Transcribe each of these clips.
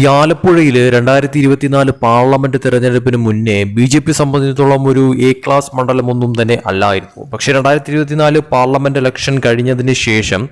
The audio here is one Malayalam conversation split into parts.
ഈ ആലപ്പുഴയിൽ രണ്ടായിരത്തി ഇരുപത്തിനാല് പാർലമെന്റ് തെരഞ്ഞെടുപ്പിന് മുന്നേ ബി ജെ പി സംബന്ധിച്ചിടത്തോളം ഒരു എ ക്ലാസ് മണ്ഡലമൊന്നും തന്നെ അല്ലായിരുന്നു. പക്ഷേ രണ്ടായിരത്തി ഇരുപത്തിനാല് പാർലമെന്റ് ഇലക്ഷൻ കഴിഞ്ഞതിന് ശേഷം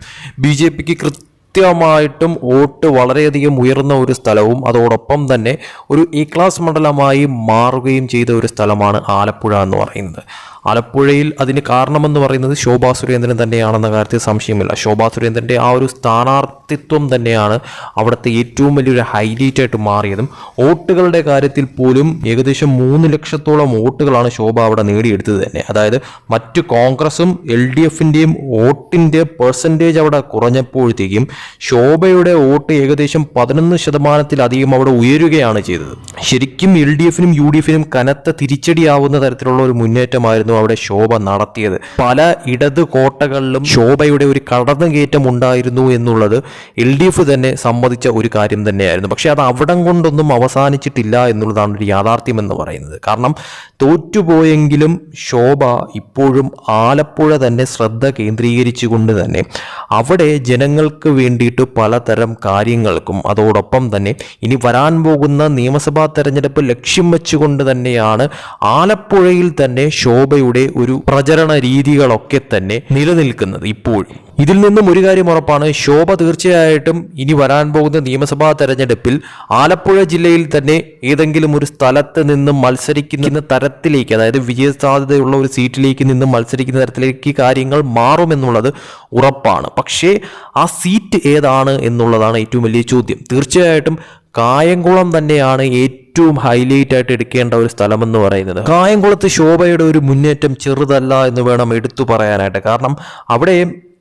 ബി ജെ പിക്ക് കൃത്യമായിട്ടും വോട്ട് വളരെയധികം ഉയർന്ന ഒരു സ്ഥലവും അതോടൊപ്പം തന്നെ ഒരു എ ക്ലാസ് മണ്ഡലമായി മാറുകയും ചെയ്ത ഒരു സ്ഥലമാണ് ആലപ്പുഴ എന്ന് പറയുന്നത്. ആലപ്പുഴയിൽ അതിന് കാരണമെന്ന് പറയുന്നത് ശോഭാ സുരേന്ദ്രൻ തന്നെയാണെന്ന കാര്യത്തിൽ സംശയമില്ല. ശോഭാ സുരേന്ദ്രന്റെ ആ ഒരു സ്ഥാനാർത്ഥിത്വം തന്നെയാണ് അവിടുത്തെ ഏറ്റവും വലിയൊരു ഹൈലൈറ്റ് ആയിട്ട് മാറിയതും. വോട്ടുകളുടെ കാര്യത്തിൽ പോലും ഏകദേശം മൂന്ന് ലക്ഷത്തോളം വോട്ടുകളാണ് ശോഭ അവിടെ നേടിയെടുത്തത് തന്നെ. അതായത് മറ്റ് കോൺഗ്രസും എൽ ഡി എഫിന്റെയും വോട്ടിന്റെ പെർസെന്റേജ് അവിടെ കുറഞ്ഞപ്പോഴത്തേക്കും ശോഭയുടെ വോട്ട് ഏകദേശം പതിനൊന്ന് ശതമാനത്തിലധികം അവിടെ ഉയരുകയാണ് ചെയ്തത്. ശരിക്കും എൽ ഡി എഫിനും യു ഡി എഫിനും കനത്ത തിരിച്ചടിയാവുന്ന തരത്തിലുള്ള ഒരു മുന്നേറ്റമായിരുന്നു അവിടെ ശോഭ നടത്തിയത്. പല ഇടത് കോട്ടകളിലും ശോഭയുടെ ഒരു കടന്നുകയറ്റം ഉണ്ടായിരുന്നു എന്നുള്ളത് എൽ ഡി എഫ് തന്നെ സമ്മതിച്ച ഒരു കാര്യം തന്നെയായിരുന്നു. പക്ഷെ അത് അവിടം കൊണ്ടൊന്നും അവസാനിച്ചിട്ടില്ല എന്നുള്ളതാണ് ഒരു യാഥാർത്ഥ്യം എന്ന് പറയുന്നത്. കാരണം തോറ്റുപോയെങ്കിലും ശോഭ ഇപ്പോഴും ആലപ്പുഴ തന്നെ ശ്രദ്ധ കേന്ദ്രീകരിച്ചുകൊണ്ട് തന്നെ അവിടെ ജനങ്ങൾക്ക് വേണ്ടിയിട്ട് പലതരം കാര്യങ്ങൾക്കും അതോടൊപ്പം തന്നെ ഇനി വരാൻ പോകുന്ന നിയമസഭാ തെരഞ്ഞെടുപ്പ് ലക്ഷ്യം വെച്ചുകൊണ്ട് തന്നെയാണ് ആലപ്പുഴയിൽ തന്നെ ശോഭയുടെ ഒരു പ്രചരണ രീതികളൊക്കെ തന്നെ നിലനിൽക്കുന്നത് ഇപ്പോഴും. ഇതിൽ നിന്നും ഒരു കാര്യം ഉറപ്പാണ് ശോഭ തീർച്ചയായിട്ടും ഇനി വരാൻ പോകുന്ന നിയമസഭാ തെരഞ്ഞെടുപ്പിൽ ആലപ്പുഴ ജില്ലയിൽ തന്നെ ഏതെങ്കിലും ഒരു സ്ഥലത്ത് നിന്നും മത്സരിക്കുന്ന തരത്തിലേക്ക് അതായത് വിജയ സാധ്യതയുള്ള ഒരു സീറ്റിലേക്ക് നിന്നും മത്സരിക്കുന്ന തരത്തിലേക്ക് കാര്യങ്ങൾ മാറുമെന്നുള്ളത് ഉറപ്പാണ്. പക്ഷേ ആ സീറ്റ് ഏതാണ് എന്നുള്ളതാണ് ഏറ്റവും വലിയ ചോദ്യം. തീർച്ചയായിട്ടും കായംകുളം തന്നെയാണ് ഏറ്റവും ഹൈലൈറ്റ് ആയിട്ട് എടുക്കേണ്ട ഒരു സ്ഥലം എന്ന് പറയുന്നത്. കായംകുളത്ത് ശോഭയുടെ ഒരു മുന്നേറ്റം ചെറുതല്ല എന്ന് വേണം എടുത്തു പറയാനായിട്ട്. കാരണം അവിടെ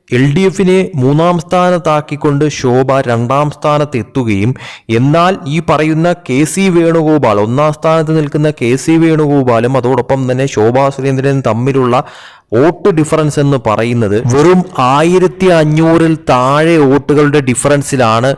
എൽ ഡി എഫിനെ മൂന്നാം സ്ഥാനത്താക്കിക്കൊണ്ട് ശോഭ രണ്ടാം സ്ഥാനത്ത് എത്തുകയും എന്നാൽ ഈ പറയുന്ന കെ സി വേണുഗോപാൽ ഒന്നാം സ്ഥാനത്ത് നിൽക്കുന്ന കെ സി വേണുഗോപാലും അതോടൊപ്പം തന്നെ ശോഭാ സുരേന്ദ്രനും തമ്മിലുള്ള വോട്ട് ഡിഫറൻസ് എന്ന് പറയുന്നത് വെറും ആയിരത്തി അഞ്ഞൂറിൽ താഴെ വോട്ടുകളുടെ ഡിഫറൻസിലാണ്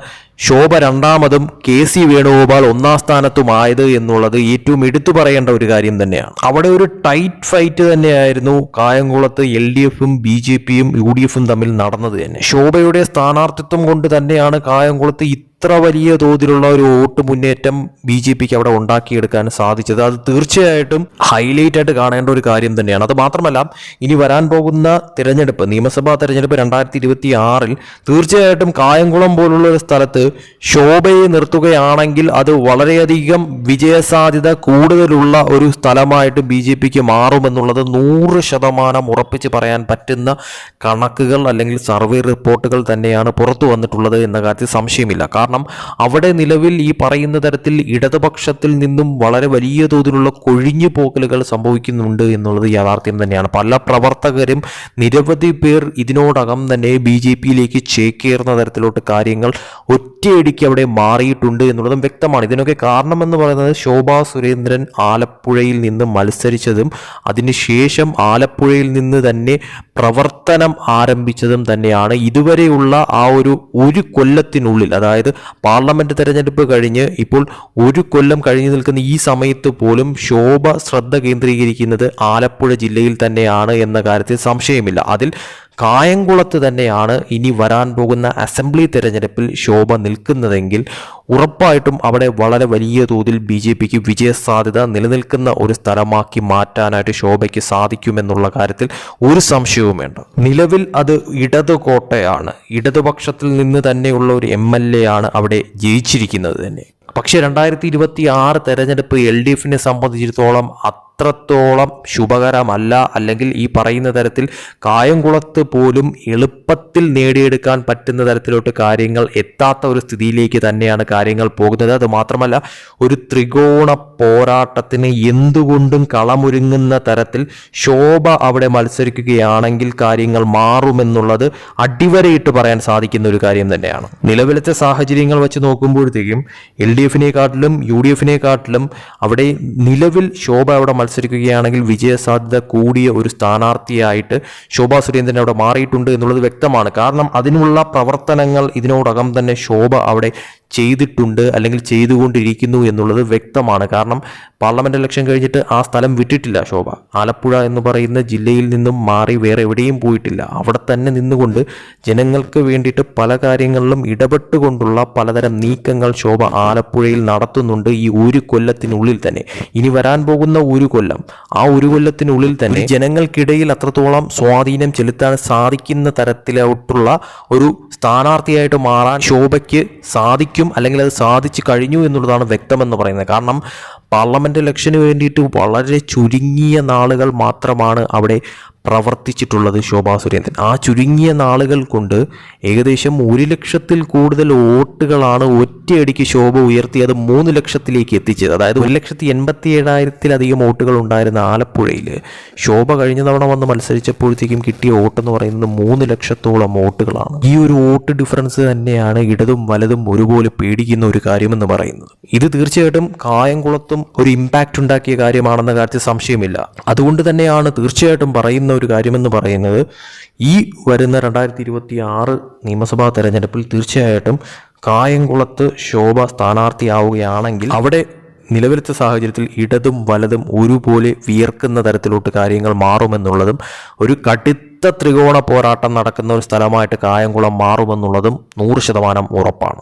ശോഭ രണ്ടാമതും കെ സി വേണുഗോപാൽ ഒന്നാം സ്ഥാനത്തുമായത് എന്നുള്ളത് ഏറ്റവും എടുത്തു പറയേണ്ട ഒരു കാര്യം തന്നെയാണ്. അവിടെ ഒരു ടൈറ്റ് ഫൈറ്റ് തന്നെയായിരുന്നു കായംകുളത്ത് എൽ ഡി എഫും ബി ജെ പിയും യു ഡി എഫും തമ്മിൽ നടന്നത് തന്നെ. ശോഭയുടെ സ്ഥാനാർത്ഥിത്വം കൊണ്ട് തന്നെയാണ് കായംകുളത്ത് ഇത്ര വലിയ തോതിലുള്ള ഒരു വോട്ട് മുന്നേറ്റം ബി ജെ പിക്ക് അവിടെ ഉണ്ടാക്കിയെടുക്കാൻ സാധിച്ചത്. അത് തീർച്ചയായിട്ടും ഹൈലൈറ്റ് ആയിട്ട് കാണേണ്ട ഒരു കാര്യം തന്നെയാണ്. അത് മാത്രമല്ല ഇനി വരാൻ പോകുന്ന തിരഞ്ഞെടുപ്പ് നിയമസഭാ തിരഞ്ഞെടുപ്പ് രണ്ടായിരത്തി ഇരുപത്തി ആറിൽ തീർച്ചയായിട്ടും കായംകുളം പോലുള്ള ഒരു സ്ഥലത്ത് ശോഭയെ നിർത്തുകയാണെങ്കിൽ അത് വളരെയധികം വിജയസാധ്യത കൂടുതലുള്ള ഒരു സ്ഥലമായിട്ട് ബി ജെ പിക്ക് മാറുമെന്നുള്ളത് നൂറ് ശതമാനം ഉറപ്പിച്ച് പറയാൻ പറ്റുന്ന കണക്കുകൾ അല്ലെങ്കിൽ സർവേ റിപ്പോർട്ടുകൾ തന്നെയാണ് പുറത്തു വന്നിട്ടുള്ളത് എന്ന കാര്യത്തിൽ സംശയമില്ല. കാരണം അവിടെ നിലവിൽ ഈ പറയുന്ന തരത്തിൽ ഇടതുപക്ഷത്തിൽ നിന്നും വളരെ വലിയ തോതിലുള്ള കൊഴിഞ്ഞു പോക്കലുകൾ സംഭവിക്കുന്നുണ്ട് എന്നുള്ളത് യാഥാർത്ഥ്യം തന്നെയാണ്. പല പ്രവർത്തകരും നിരവധി പേർ ഇതിനോടകം തന്നെ ബി ജെ പിയിലേക്ക് ചേക്കേറുന്ന തരത്തിലോട്ട് കാര്യങ്ങൾ ഒറ്റയടിക്ക് അവിടെ മാറിയിട്ടുണ്ട് എന്നുള്ളതും വ്യക്തമാണ്. ഇതിനൊക്കെ കാരണമെന്ന് പറയുന്നത് ശോഭാ സുരേന്ദ്രൻ ആലപ്പുഴയിൽ നിന്ന് മത്സരിച്ചതും അതിനുശേഷം ആലപ്പുഴയിൽ നിന്ന് തന്നെ പ്രവർത്തനം ആരംഭിച്ചതും തന്നെയാണ്. ഇതുവരെയുള്ള ആ ഒരു ഒരു കൊല്ലത്തിനുള്ളിൽ അതായത് പാർലമെന്റ് തെരഞ്ഞെടുപ്പ് കഴിഞ്ഞ് ഇപ്പോൾ ഒരു കൊല്ലം കഴിഞ്ഞു നിൽക്കുന്ന ഈ സമയത്ത് പോലും ശോഭ ശ്രദ്ധ കേന്ദ്രീകരിക്കുന്നത് ആലപ്പുഴ ജില്ലയിൽ തന്നെയാണ് എന്ന കാര്യത്തിൽ സംശയമില്ല. അതിൽ കായംകുളത്ത് തന്നെയാണ് ഇനി വരാൻ പോകുന്ന അസംബ്ലി തെരഞ്ഞെടുപ്പിൽ ശോഭ നിൽക്കുന്നതെങ്കിൽ ഉറപ്പായിട്ടും അവിടെ വളരെ വലിയ തോതിൽ ബി ജെ പിക്ക് വിജയസാധ്യത നിലനിൽക്കുന്ന ഒരു സ്ഥലമാക്കി മാറ്റാനായിട്ട് ശോഭയ്ക്ക് സാധിക്കുമെന്നുള്ള കാര്യത്തിൽ ഒരു സംശയവും വേണ്ട. നിലവിൽ അത് ഇടതു കോട്ടയാണ്. ഇടതുപക്ഷത്തിൽ നിന്ന് തന്നെയുള്ള ഒരു എം എൽ എ ആണ് അവിടെ ജയിച്ചിരിക്കുന്നത് തന്നെ. പക്ഷേ രണ്ടായിരത്തി ഇരുപത്തി ആറ് തെരഞ്ഞെടുപ്പ് എൽ ഡി എഫിനെ സംബന്ധിച്ചിടത്തോളം അത്രത്തോളം ശുഭകരമല്ല. അല്ലെങ്കിൽ ഈ പറയുന്ന തരത്തിൽ കായംകുളത്ത് പോലും എളുപ്പത്തിൽ നേടിയെടുക്കാൻ പറ്റുന്ന തരത്തിലോട്ട് കാര്യങ്ങൾ എത്താത്ത ഒരു സ്ഥിതിയിലേക്ക് തന്നെയാണ് കാര്യങ്ങൾ പോകുന്നത്. അത് മാത്രമല്ല ഒരു ത്രികോണ പോരാട്ടത്തിന് എന്തുകൊണ്ടും കളമൊരുങ്ങുന്ന തരത്തിൽ ശോഭ അവിടെ മത്സരിക്കുകയാണെങ്കിൽ കാര്യങ്ങൾ മാറുമെന്നുള്ളത് അടിവരയിട്ട് പറയാൻ സാധിക്കുന്ന ഒരു കാര്യം തന്നെയാണ്. നിലവിലത്തെ സാഹചര്യങ്ങൾ വെച്ച് നോക്കുമ്പോഴത്തേക്കും എൽ ഡി എഫിനെക്കാട്ടിലും യു ഡി എഫിനെക്കാട്ടിലും അവിടെ നിലവിൽ ശോഭ അവിടെ മത്സരിക്കുകയാണെങ്കിൽ വിജയസാധ്യത കൂടിയ ഒരു സ്ഥാനാർത്ഥിയായിട്ട് ശോഭാ സുരേന്ദ്രൻ അവിടെ മാറിയിട്ടുണ്ട് എന്നുള്ളത് വ്യക്തമാണ്. കാരണം അതിനുള്ള പ്രവർത്തനങ്ങൾ ഇതിനോടകം തന്നെ ശോഭ അവിടെ ചെയ്തിട്ടുണ്ട് അല്ലെങ്കിൽ ചെയ്തുകൊണ്ടിരിക്കുന്നു എന്നുള്ളത് വ്യക്തമാണ്. കാരണം പാർലമെന്റ് ഇലക്ഷൻ കഴിഞ്ഞിട്ട് ആ സ്ഥലം വിട്ടിട്ടില്ല ശോഭ. ആലപ്പുഴ എന്ന് പറയുന്ന ജില്ലയിൽ നിന്നും മാറി വേറെ എവിടെയും പോയിട്ടില്ല. അവിടെ തന്നെ നിന്നുകൊണ്ട് ജനങ്ങൾക്ക് വേണ്ടിയിട്ട് പല കാര്യങ്ങളിലും ഇടപെട്ടുകൊണ്ടുള്ള പലതരം നീക്കങ്ങൾ ശോഭ ആലപ്പുഴയിൽ നടത്തുന്നുണ്ട് ഈ ഒരു കൊല്ലത്തിനുള്ളിൽ തന്നെ. ഇനി വരാൻ പോകുന്ന ഒരു കൊല്ലം ആ ഒരു കൊല്ലത്തിനുള്ളിൽ തന്നെ ജനങ്ങൾക്കിടയിൽ അത്രത്തോളം സ്വാധീനം ചെലുത്താൻ സാധിക്കുന്ന തരത്തിലോട്ടുള്ള ഒരു സ്ഥാനാർത്ഥിയായിട്ട് മാറാൻ ശോഭയ്ക്ക് സാധിക്കും. അല്ലെങ്കിൽ അത് സാധിച്ചു കഴിഞ്ഞു എന്നുള്ളതാണ് വ്യക്തമെന്ന് പറയുന്നത്. കാരണം പാർലമെന്റ് ഇലക്ഷന് വേണ്ടിയിട്ട് വളരെ ചുരുങ്ങിയ നാളുകൾ മാത്രമാണ് അവിടെ പ്രവർത്തിച്ചിട്ടുള്ളത് ശോഭാ സുരേന്ദ്രൻ. ആ ചുരുങ്ങിയ നാളുകൾ കൊണ്ട് ഏകദേശം ഒരു ലക്ഷത്തിൽ കൂടുതൽ വോട്ടുകളാണ് ഒറ്റയടിക്ക് ശോഭ ഉയർത്തി അത് മൂന്ന് ലക്ഷത്തിലേക്ക് എത്തിച്ചത്. അതായത് ഒരു ലക്ഷത്തി എൺപത്തി ഏഴായിരത്തിലധികം വോട്ടുകൾ ഉണ്ടായിരുന്ന ആലപ്പുഴയിൽ ശോഭ കഴിഞ്ഞ തവണ വന്ന് മത്സരിച്ചപ്പോഴത്തേക്കും കിട്ടിയ വോട്ടെന്ന് പറയുന്നത് മൂന്ന് ലക്ഷത്തോളം വോട്ടുകളാണ്. ഈ ഒരു വോട്ട് ഡിഫറൻസ് തന്നെയാണ് ഇടതും വലതും ഒരുപോലെ പേടിക്കുന്ന ഒരു കാര്യമെന്ന് പറയുന്നത്. ഇത് തീർച്ചയായിട്ടും കായംകുളത്തും ഒരു ഇമ്പാക്റ്റ് ഉണ്ടാക്കിയ കാര്യമാണെന്ന കാര്യത്തിൽ സംശയമില്ല. അതുകൊണ്ട് തന്നെയാണ് തീർച്ചയായിട്ടും പറയുന്ന ഒരു കാര്യമെന്ന് പറയുന്നത് ഈ വരുന്ന രണ്ടായിരത്തി ഇരുപത്തി ആറ് നിയമസഭാ തെരഞ്ഞെടുപ്പിൽ തീർച്ചയായിട്ടും കായംകുളത്ത് ശോഭ സ്ഥാനാർത്ഥിയാവുകയാണെങ്കിൽ അവിടെ നിലവിലത്തെ സാഹചര്യത്തിൽ ഇടതും വലതും ഒരുപോലെ വിയർക്കുന്ന തരത്തിലോട്ട് കാര്യങ്ങൾ മാറുമെന്നുള്ളതും ഒരു കടുത്ത ത്രികോണ പോരാട്ടം നടക്കുന്ന ഒരു സ്ഥലമായിട്ട് കായംകുളം മാറുമെന്നുള്ളതും നൂറ് ശതമാനം ഉറപ്പാണ്.